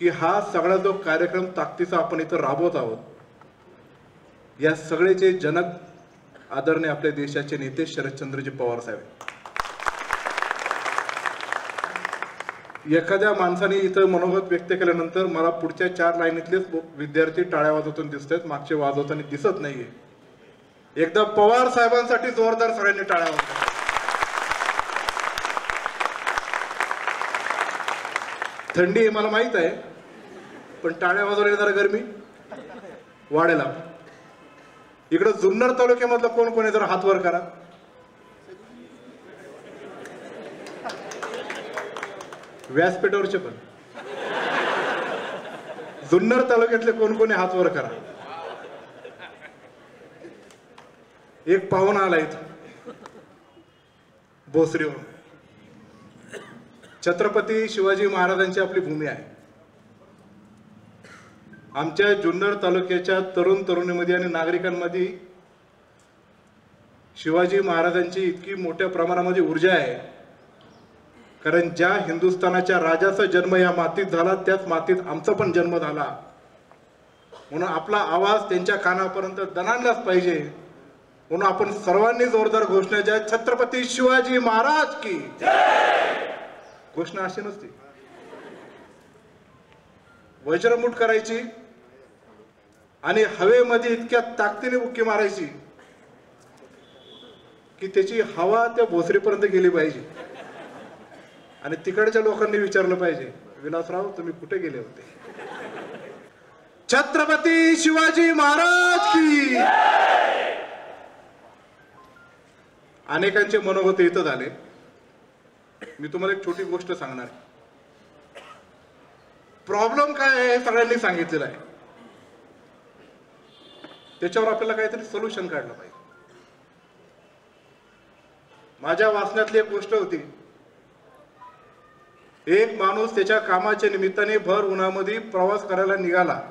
की हा सगळा जो कार्यक्रम ताकदीचा आपण इथं राबवत आहोत या सगळेचे जनक आदरणीय आपल्या देशाचे नेते शरदचंद्रजी पवार साहेब एखाद्या माणसाने इथं मनोगत व्यक्त केल्यानंतर मला पुढच्या चार लाईनीतलेच विद्यार्थी टाळ्या वाजवताना दिसत आहेत मागचे वाजवताना दिसत नाहीये. एकदा पवार साहेबांसाठी जोरदार सगळ्यांनी टाळ्या वाजवतात थंडी आहे मला माहीत आहे. पण टाळ्या वाजवल्या जरा गरमी. वाढेल. आपण. इकडं जुन्नर तालुक्यामधलं कोण कोण आहे जरा हात वर करा. व्यासपीठावरचे पण. जुन्नर तालुक्यातले कोण कोणी हात वर करा. एक पाहुणा आला इथं. भोसरीवरून छत्रपती शिवाजी महाराजांची आपली भूमी आहे. आमच्या जुन्नर तालुक्याच्या तरुण तरुणीमध्ये आणि नागरिकांमध्ये शिवाजी महाराजांची इतकी मोठ्या प्रमाणामध्ये ऊर्जा आहे. कारण ज्या हिंदुस्थानाच्या राजाचा जन्म या मातीत झाला त्याच मातीत आमचा पण जन्म झाला. म्हणून आपला आवाज त्यांच्या कानापर्यंत दणाणलाच पाहिजे. म्हणून आपण सर्वांनी जोरदार घोषणा ज्या छत्रपती शिवाजी महाराज की. घोषणा अशी नसते. वज्रमुठ करायची आणि हवेमध्ये इतक्या ताकदीने बुक्की मारायची की त्याची हवा त्या भोसरीपर्यंत गेली पाहिजे. आणि तिकडच्या लोकांनी विचारलं पाहिजे विलासराव तुम्ही कुठे गेले होते? छत्रपती शिवाजी महाराज की! अनेकांचे मनोगत इथं झाले. मी तुम्हाला एक छोटी गोष्ट सांगणार. प्रॉब्लेम काय आहे हे सगळ्यांनी सांगितलेलं आहे. त्याच्यावर आपल्याला काहीतरी सोल्युशन काढलं पाहिजे. माझ्या वाचण्यातली एक गोष्ट होती. एक माणूस त्याच्या कामाच्या निमित्ताने भर उन्हामध्ये प्रवास करायला निघाला.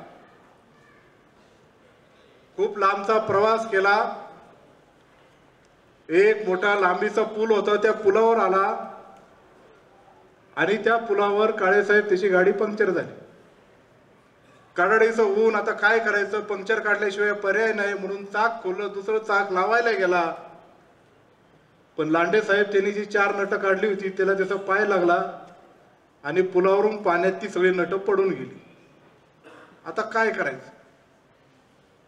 खूप लांबचा प्रवास केला. एक मोठा लांबीचा पूल होता. त्या पुलावर आला. आणि त्या पुलावर काळेसाहेब त्याची गाडी पंक्चर झाली. काडाडीचं ऊन आता काय करायचं? पंक्चर काढल्याशिवाय पर्याय नाही म्हणून चाक खोललं दुसरं चाक लावायला गेला. पण लांडे साहेब त्यांनी जी चार नटं काढली होती त्याला त्याचा पाय लागला आणि पुलावरून पाण्यात ती सगळी नटं पडून गेली. आता काय करायचं?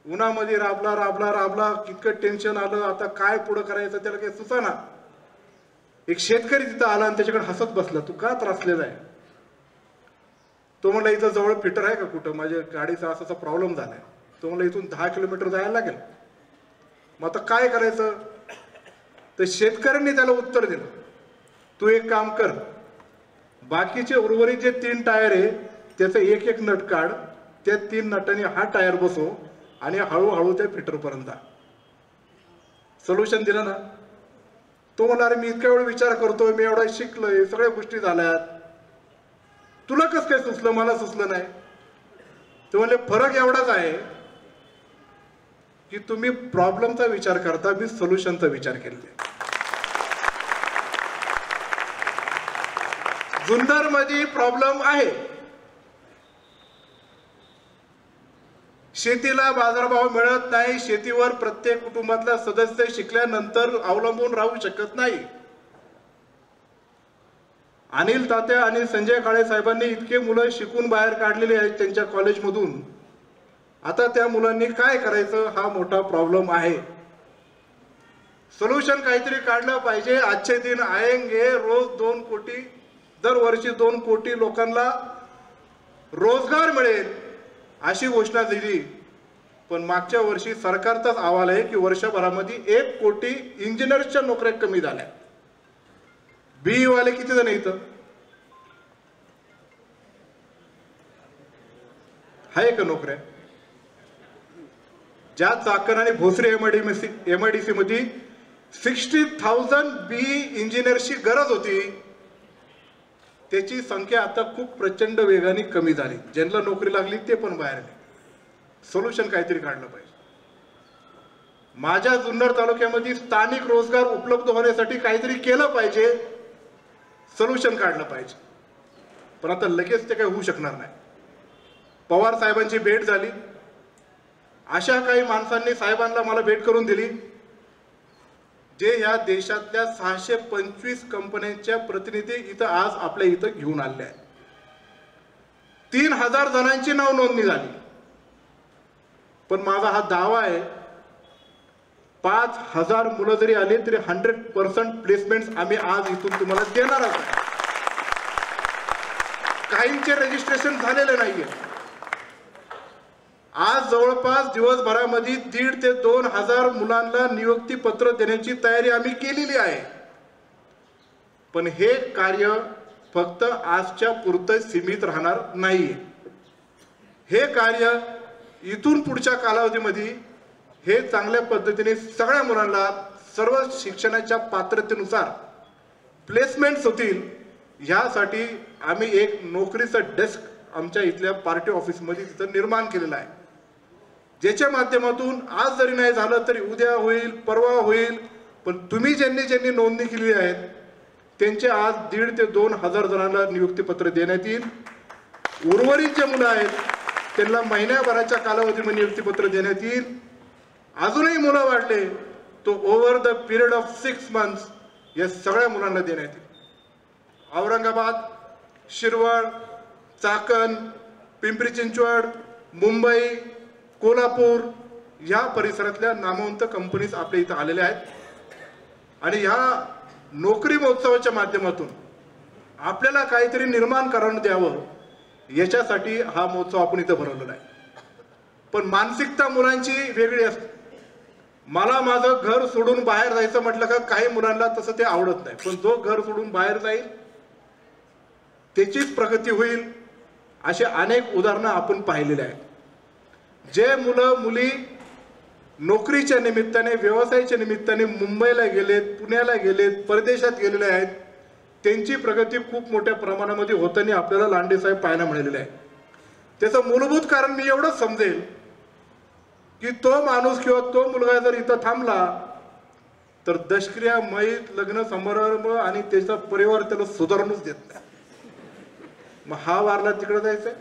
उन्हामध्ये राबला राबला राबला कितकं टेन्शन आलं आता काय पुढं करायचं त्याला काही सुचाना? एक शेतकरी तिथं आला आणि त्याच्याकडे हसत बसला तू का त्रासलेला आहे? तो म्हणला इथं जवळ फिटर आहे का कुठं? माझ्या गाडीचा असाचा प्रॉब्लेम झालाय. तो म्हणला इथून दहा किलोमीटर जायला लागेल. मग आता काय करायचं? तर शेतकऱ्यांनी त्याला उत्तर दिलं तू एक काम कर बाकीचे उर्वरित जे तीन टायर आहे त्याचं एक एक नट काढ त्या तीन नटांनी हा टायर बसव आणि हळूहळू त्या फिटरपर्यंत सोल्युशन दिलं ना? तो म्हणला मी इतक्या वेळ विचार करतोय मी एवढा शिकलोय सगळ्या गोष्टी झाल्यात. तुला कसं काय सुचलं? मला सुचलं नाही. ते म्हणजे फरक एवढाच आहे की तुम्ही प्रॉब्लेमचा विचार करता मी सोल्युशनचा विचार केले जुन्नर माझी प्रॉब्लेम आहे. शेतीला बाजारभाव मिळत नाही शेतीवर प्रत्येक कुटुंबातला सदस्य शिकल्यानंतर अवलंबून राहू शकत नाही. अनिल तात्या आणि संजय काळे साहेबांनी इतके मुलं शिकून बाहेर काढलेली आहेत त्यांच्या कॉलेजमधून. आता त्या मुलांनी काय करायचं हा मोठा प्रॉब्लेम आहे. सोल्युशन काहीतरी काढलं पाहिजे. आजचे दिन आयंगे रोज दोन कोटी दरवर्षी दोन कोटी लोकांना रोजगार मिळेल अशी घोषणा दिली. पण मागच्या वर्षी सरकारचाच अहवाल आहे की वर्षभरामध्ये एक कोटी इंजिनियर्सच्या नोकऱ्या कमी झाल्या. बीई वाले किती जण इथं? आहे का नोकऱ्या? ज्या चाकण आणि भोसरी एमआयडीसी एमआयडीसी मध्ये सिक्स्टी थाउजंड बी इंजिनियरची गरज होती. त्याची संख्या आता खूप प्रचंड वेगाने कमी झाली. ज्यांना नोकरी लागली ते पण बाहेर आले. सोल्युशन काहीतरी काढलं पाहिजे. माझ्या जुन्नर तालुक्यामध्ये स्थानिक रोजगार उपलब्ध होण्यासाठी काहीतरी केलं पाहिजे सोल्युशन काढलं पाहिजे. पण आता लगेच ते काही होऊ शकणार नाही. पवार साहेबांची भेट झाली. अशा काही माणसांनी साहेबांना मला भेट करून दिली जे या देशातल्या सहाशे पंचवीस कंपन्यांच्या प्रतिनिधी इथं आज आपल्या इथं घेऊन आले आहेत. तीन हजार जणांची नाव नोंदणी झाली. पण माझा हा दावा आहे पाच हजार मुलं जरी आली तरी हंड्रेड पर्सेंट प्लेसमेंट आम्ही आज इथून तुम्हाला देणारच आहोत काहींचे रजिस्ट्रेशन झालेले नाहीये. आज जवळपास दिवसभरामध्ये दीड ते दोन हजार मुलांना नियुक्ती पत्र देण्याची तयारी आम्ही केलेली आहे. पण हे कार्य फक्त आजच्या पुरतं सीमित राहणार नाहीये. हे कार्य इथून पुढच्या कालावधीमध्ये हे चांगल्या पद्धतीने सगळ्या मुलांना सर्व शिक्षणाच्या पात्रतेनुसार प्लेसमेंट्स होतील ह्यासाठी आम्ही एक नोकरीचं डेस्क आमच्या इथल्या पार्टी ऑफिसमध्ये तिथं निर्माण केलेलं आहे. ज्याच्या माध्यमातून आज जरी नाही झालं तरी उद्या होईल परवा होईल पण तुम्ही ज्यांनी ज्यांनी नोंदणी केली आहेत त्यांचे आज दीड ते दोन हजार जणांना नियुक्तीपत्र देण्यात येईल. उर्वरित जे मुलं आहेत त्यांना महिन्याभराच्या कालावधीमध्ये नियुक्तीपत्र देण्यात येईल. अजूनही मुलं वाढले तो over the period of six months या सगळ्या मुलांना देण्यात येईल. औरंगाबाद शिरवळ चाकण पिंपरी चिंचवड मुंबई कोल्हापूर या परिसरातल्या नामवंत कंपनीज आपल्या इथं आलेल्या आहेत. आणि ह्या नोकरी महोत्सवाच्या माध्यमातून आपल्याला काहीतरी निर्माण करून द्यावं याच्यासाठी हा महोत्सव आपण इथं भरवलेला आहे. पण मानसिकता मुलांची वेगळी असते. मला माझं घर सोडून बाहेर जायचं म्हटलं का काही मुलांना तसं ते आवडत नाही. पण जो घर सोडून बाहेर जाईल त्याचीच प्रगती होईल असे अनेक उदाहरणं आपण पाहिलेले आहेत. जे मुलं मुली नोकरीच्या निमित्ताने व्यवसायाच्या निमित्ताने मुंबईला गेलेत पुण्याला गेलेत परदेशात गेलेले आहेत त्यांची प्रगती खूप मोठ्या प्रमाणामध्ये होताना आपल्याला लांडे साहेब पाहायला मिळालेले आहे. त्याचं मूलभूत कारण मी एवढंच समजेल की तो माणूस किंवा तो मुलगा जर इथं थांबला तर दशक्रिया मैत लग्न समारंभ आणि त्याचा परिवार त्याला सुधारणूच देत नाही. मग हा वारला तिकडे जायचंय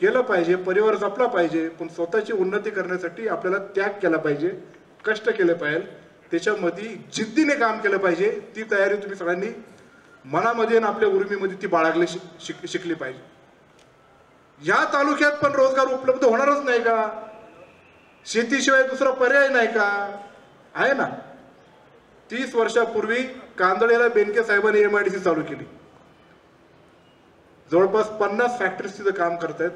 केलं पाहिजे परिवार जपला पाहिजे पण स्वतःची उन्नती करण्यासाठी आपल्याला त्याग केला पाहिजे कष्ट केले पाहिजे. त्याच्यामध्ये जिद्दीने काम केलं पाहिजे ती तयारी तुम्ही सगळ्यांनी मनामध्ये आणि आपल्या उर्मीमध्ये ती बाळगली शिक- शिकली पाहिजे. या तालुक्यात पण रोजगार उपलब्ध होणारच नाही का? शेतीशिवाय दुसरा पर्याय नाही का? आहे ना? तीस वर्षापूर्वी कांदळेला बेनके साहेबांनी एम आय डी सी चालू केली. जवळपास पन्नास फॅक्टरीज तिथं काम करतायत.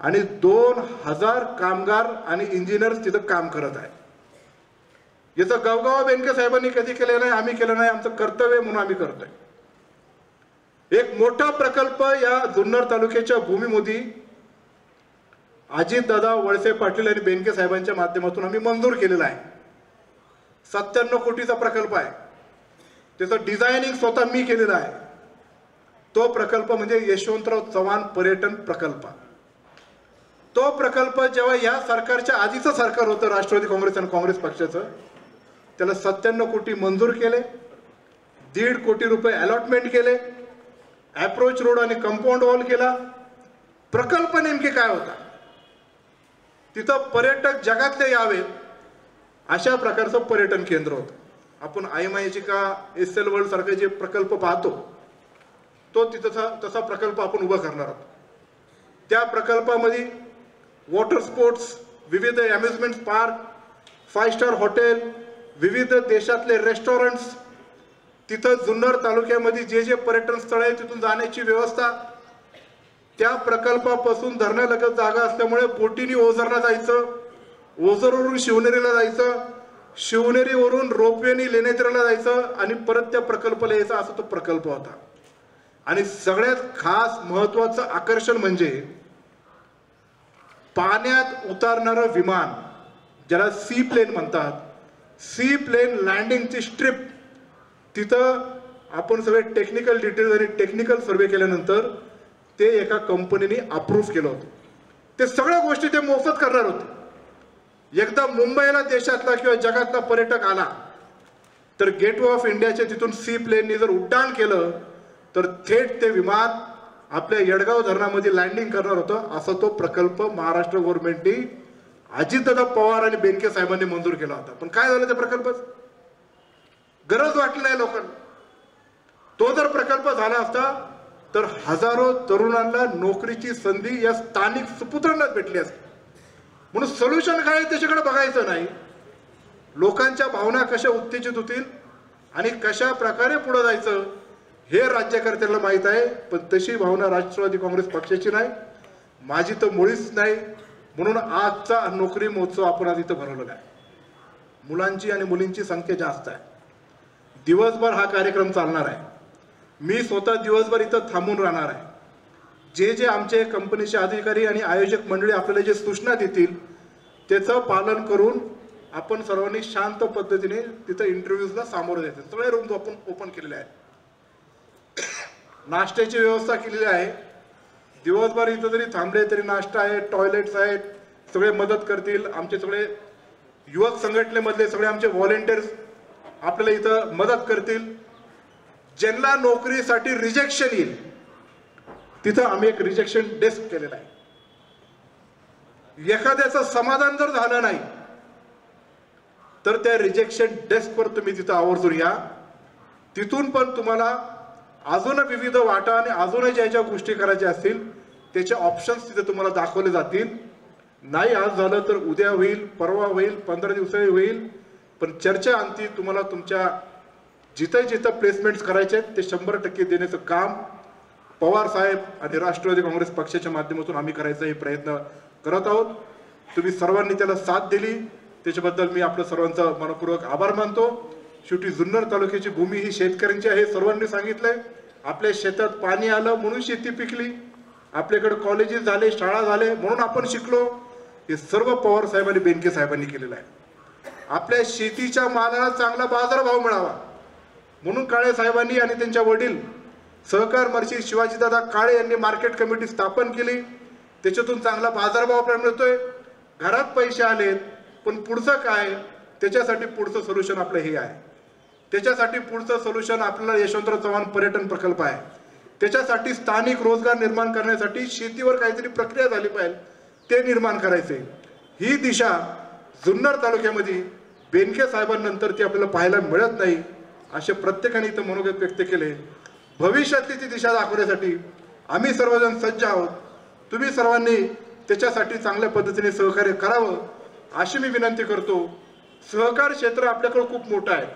आणि दोन हजार कामगार आणि इंजिनियर्स तिथं काम करत आहेत. याचं गावगाव बेनके साहेबांनी कधी केलं नाही आम्ही केलं नाही आमचं कर्तव्य म्हणून आम्ही करतोय. एक मोठा प्रकल्प या जुन्नर तालुक्याच्या भूमीमध्ये अजितदादा वळसे पाटील आणि बेनके साहेबांच्या माध्यमातून आम्ही मंजूर केलेला आहे. सत्त्याण्णव कोटीचा प्रकल्प आहे. त्याचं डिझायनिंग स्वतः मी केलेलं आहे. तो प्रकल्प म्हणजे यशवंतराव चव्हाण पर्यटन प्रकल्प. तो प्रकल्प जेव्हा या सरकारच्या आधीचं सरकार होतं राष्ट्रवादी काँग्रेस आणि काँग्रेस पक्षाचं त्याला सत्त्याण्णव कोटी मंजूर केले दीड कोटी रुपये अलॉटमेंट केले ॲप्रोच रोड आणि कंपाऊंड वॉल केला. प्रकल्प नेमके काय होता? तिथं पर्यटक जगातले यावे अशा प्रकारचं पर्यटन केंद्र होतं. आपण आयमायची का एस एल वर्ल्ड सारखे जे प्रकल्प पाहतो तो तिथं तसा प्रकल्प आपण उभा करणार आहोत. त्या प्रकल्पामध्ये वॉटर स्पोर्ट्स विविध amusement park five star hotel विविध देशातले रेस्टॉरंट्स तिथं जुन्नर तालुक्यामध्ये जे जे पर्यटन स्थळ आहे तिथून जाण्याची व्यवस्था त्या प्रकल्पापासून धरण्यालगत जागा असल्यामुळे बोटीने ओझरला जायचं ओझरवरून शिवनेरीला जायचं शिवनेरीवरून रोपवेनी लेण्याद्रीला जायचं आणि परत त्या प्रकल्पाला यायचा असा तो प्रकल्प होता. आणि सगळ्यात खास महत्वाचं आकर्षण म्हणजे पाण्यात उतारणारं विमान ज्याला सी प्लेन म्हणतात सी प्लेन लँडिंगची स्ट्रिप तिथं आपण सगळे टेक्निकल डिटेल्स आणि टेक्निकल सर्वे केल्यानंतर ते एका कंपनीने अप्रूव्ह केलं होतं. ते सगळ्या गोष्टी ते मोफत करणार होते. एकदा मुंबईला देशातला किंवा जगातला पर्यटक आला तर गेटवे ऑफ इंडियाच्या तिथून सी प्लेननी जर उड्डाण केलं तर थेट ते विमान आपल्या येडगाव धरणामध्ये लँडिंग करणार होतं असा तो प्रकल्प महाराष्ट्र गव्हर्नमेंटनी अजितदादा पवार आणि बेनके साहेबांनी मंजूर केला होता. पण काय झालं त्या प्रकल्प? गरज वाटली नाही लोकांना. तो जर प्रकल्प झाला असता तर हजारो तरुणांना नोकरीची संधी या स्थानिक सुपुत्रांनाच भेटली असते. म्हणून सोल्युशन काय त्याच्याकडे बघायचं नाही. लोकांच्या भावना कशा उत्तेजित होतील आणि कशा प्रकारे पुढे जायचं हे राज्यकर्त्यांना माहीत आहे. पण तशी भावना राष्ट्रवादी काँग्रेस पक्षाची नाही. माझी तर मुळीच नाही. म्हणून आजचा नोकरी महोत्सव आपण आज इथं भरवलेला आहे. मुलांची आणि मुलींची संख्या जास्त आहे. दिवसभर हा कार्यक्रम चालणार आहे. मी स्वतः दिवसभर इथं थांबून राहणार आहे. जे जे आमचे कंपनीचे अधिकारी आणि आयोजक मंडळी आपल्याला जे सूचना देतील त्याचं पालन करून आपण सर्वांनी शांत पद्धतीने तिथं इंटरव्ह्यूजला सामोरं जायचं. सगळे रूम आपण ओपन केलेले आहेत. नाश्त्याची व्यवस्था केलेली आहे. दिवसभर इथं जरी थांबले तरी नाश्ता आहे टॉयलेट्स आहेत सगळे मदत करतील. आमचे सगळे युवक संघटनेमधले सगळे आमचे व्हॉलेंटियर्स आपल्याला इथं मदत करतील. ज्यांना नोकरीसाठी रिजेक्शन येईल तिथं आम्ही एक रिजेक्शन डेस्क केलेला आहे. एखाद्याचं समाधान जर झालं नाही तर त्या रिजेक्शन डेस्कवर तुम्ही तिथं आवर्जून या. तिथून पण तुम्हाला अजून विविध वाटा आणि अजूनही ज्या ज्या गोष्टी करायच्या असतील त्याचे ऑप्शन्स तिथे तुम्हाला दाखवले जातील. नाही आज झालं तर उद्या होईल परवा होईल पंधरा दिवसाही होईल पण चर्चा अंती तुम्हाला तुमच्या जिथं जिथं प्लेसमेंट्स करायचे आहेत ते शंभर टक्के देण्याचं काम पवार साहेब आणि राष्ट्रवादी काँग्रेस पक्षाच्या माध्यमातून आम्ही करायचा हे प्रयत्न करत आहोत. तुम्ही सर्वांनी त्याला साथ दिली. त्याच्याबद्दल मी आपलं सर्वांचा मनपूर्वक आभार मानतो. शेवटी जुन्नर तालुक्याची भूमी ही शेतकऱ्यांची आहे सर्वांनी सांगितलंय. आपल्या शेतात पाणी आलं म्हणून शेती पिकली. आपल्याकडे कॉलेजेस झाले शाळा झाले म्हणून आपण शिकलो. हे सर्व पवार साहेबांनी बेनके साहेबांनी केलेलं आहे. आपल्या शेतीच्या मालाला चांगला बाजारभाव मिळावा. म्हणून काळे साहेबांनी आणि त्यांच्या वडील सहकार मर्षी शिवाजीदादा काळे यांनी मार्केट कमिटी स्थापन केली. त्याच्यातून चांगला बाजारभाव आपल्याला मिळतोय. घरात पैसे आलेत पण पुढचं काय? त्याच्यासाठी पुढचं सोल्युशन आपलं हे आहे. त्याच्यासाठी पुढचं सोल्युशन आपल्याला यशवंतराव चव्हाण पर्यटन प्रकल्प आहे. त्याच्यासाठी स्थानिक रोजगार निर्माण करण्यासाठी शेतीवर काहीतरी प्रक्रिया झाली पाहिजे ते निर्माण करायचे. ही दिशा जुन्नर तालुक्यामध्ये बेनके साहेबांनंतर ती आपल्याला पाहायला मिळत नाही असे प्रत्येकाने इथं मनोगत व्यक्त केले. भविष्यातली ती दिशा दाखवण्यासाठी आम्ही सर्वजण सज्ज आहोत. तुम्ही सर्वांनी त्याच्यासाठी चांगल्या पद्धतीने सहकार्य करावं अशी मी विनंती करतो. सहकार क्षेत्र आपल्याकडं खूप मोठं आहे.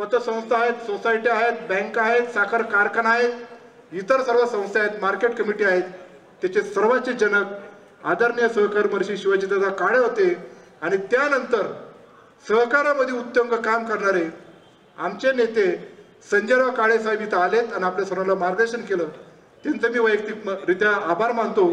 पतसंस्था आहेत सोसायट्या आहेत बँका आहेत साखर कारखाना आहेत इतर सर्व संस्था आहेत मार्केट कमिटी आहेत. त्याचे सर्वांचे जनक आदरणीय सहकार महर्षी शिवाजीदादा काळे होते. आणि त्यानंतर सहकारामध्ये उत्तम काम करणारे आमचे नेते संजयराव काळे साहेब इथं आलेत आणि आपल्या सर्वांना मार्गदर्शन केलं. त्यांचं मी वैयक्तिकरित्या आभार मानतो.